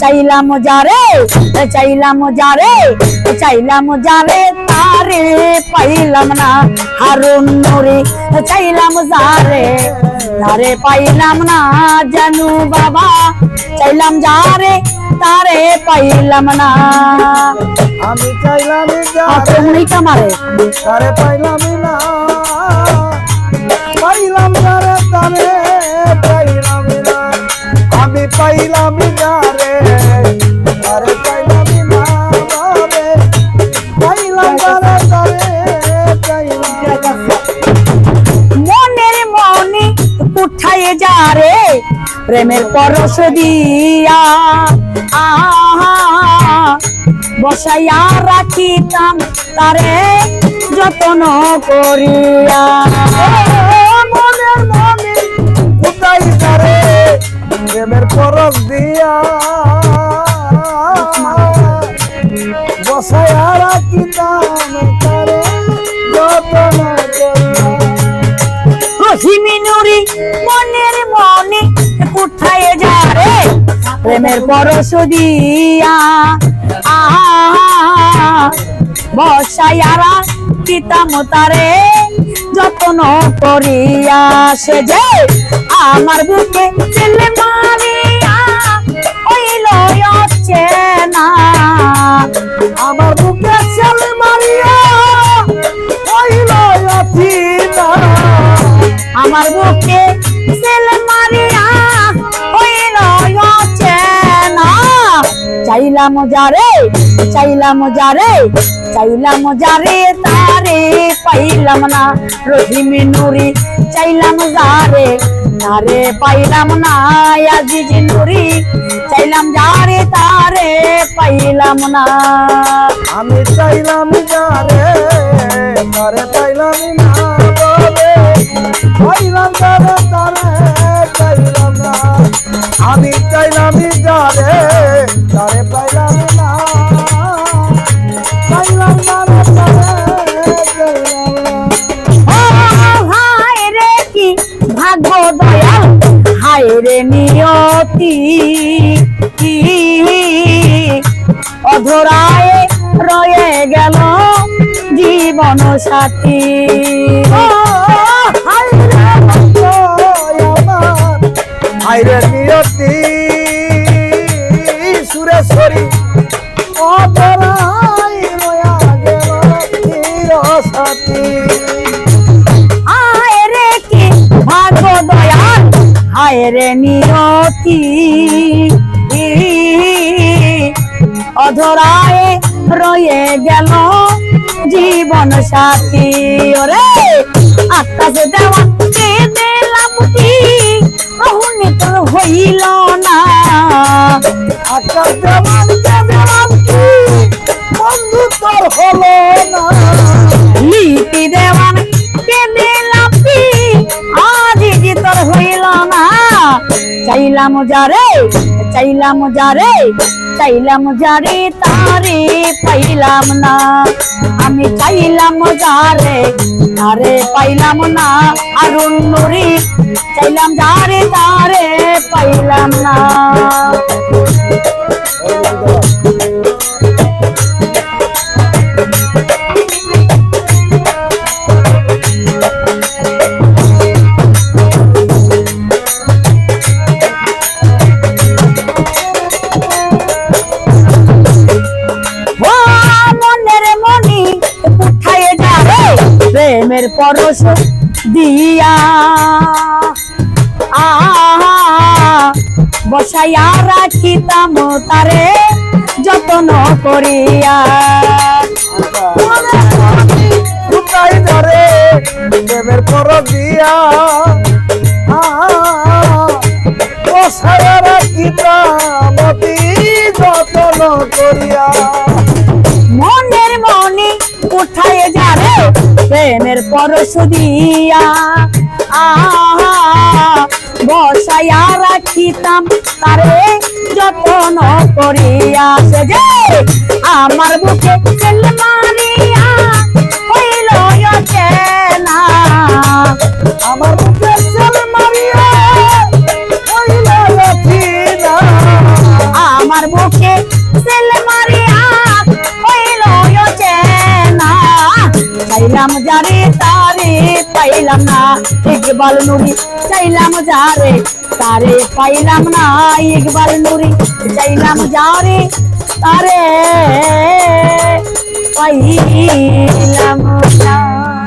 চাইলাম যারে চাইলাম যারে চাইলাম যারে তারে পাইলাম না। হারুন নুরি চাইলাম যারে তারে পাইলাম না। জানু বাবা চাইলাম যারে তারে পাইলাম না। আমি চাইলাম যারে তুমি কামারে। তারে পাইলাম না। পাইলাম যারে তারে যারে প্রেমের পরশ দিয়া আহা বসাইয়া রাখিতাম তারে যত্ন করিয়া। মনের মনে উঠাই তারে প্রেমের পরশ দিয়া। বসায়া রাখিতাম তারে যতন করিয়া। রহিমিনুরি মনের মনে উঠায় যারে প্রেমের পরশ দিয়া বসাইয়ারা পিতাম তারে যত্ন করিয়া সে যে আমার বুকে চাইলাম যারে চাইলাম যারে চাইলাম যারে তারে পাইলাম না রহিমি নুরি। চাইলাম যারে তারে পাইলাম না আজিজ নুরি। চাইলাম যারে তারে পাইলাম না। আমি চাইলাম যারে তারে পাইলাম না বলে। পাইলাম যারে তারে আমি চাইলাম যারে তারে পাইলাম না। পাইলাম না ভাগ্য দয়াল হায় রে নিয়তি। অধরায় রয়ে গেল জীবন সাথী হায় রে নিয়তি। অধরায় রয়ে গেল জীবন সাথী। ওরে আকাশে দেওয়া হইল না। চাইলাম যারে চাইলাম যারে চাইলাম যারে তারে পাইলাম না। আমি চাইলাম যারে তারে পাইলাম না। আরুন নুরি, চাইলাম যারে তারে পাইলাম না। প্রেমের পরশ দিয়া। আহা বসাইয়া রাখিতাম তারে যত্ন করিয়া। ধরে দেবের পর দিয়া। সারা কিতামতি যতন করিয়া। প্রেমের পরশ দিয়া আহা, বসাইয়া রাখিতাম তারে যত্ন করিয়া। সে যে আমার বুকে ছেল মারিয়া হইল আমার বুকে চল মারিয়া হইল চাইলাম যারে তারে পাইলাম না ইকবাল নুরি চাইলাম যারে তারে পাইলাম না ইকবাল নুরি চাইলাম যারে তারে পাইলাম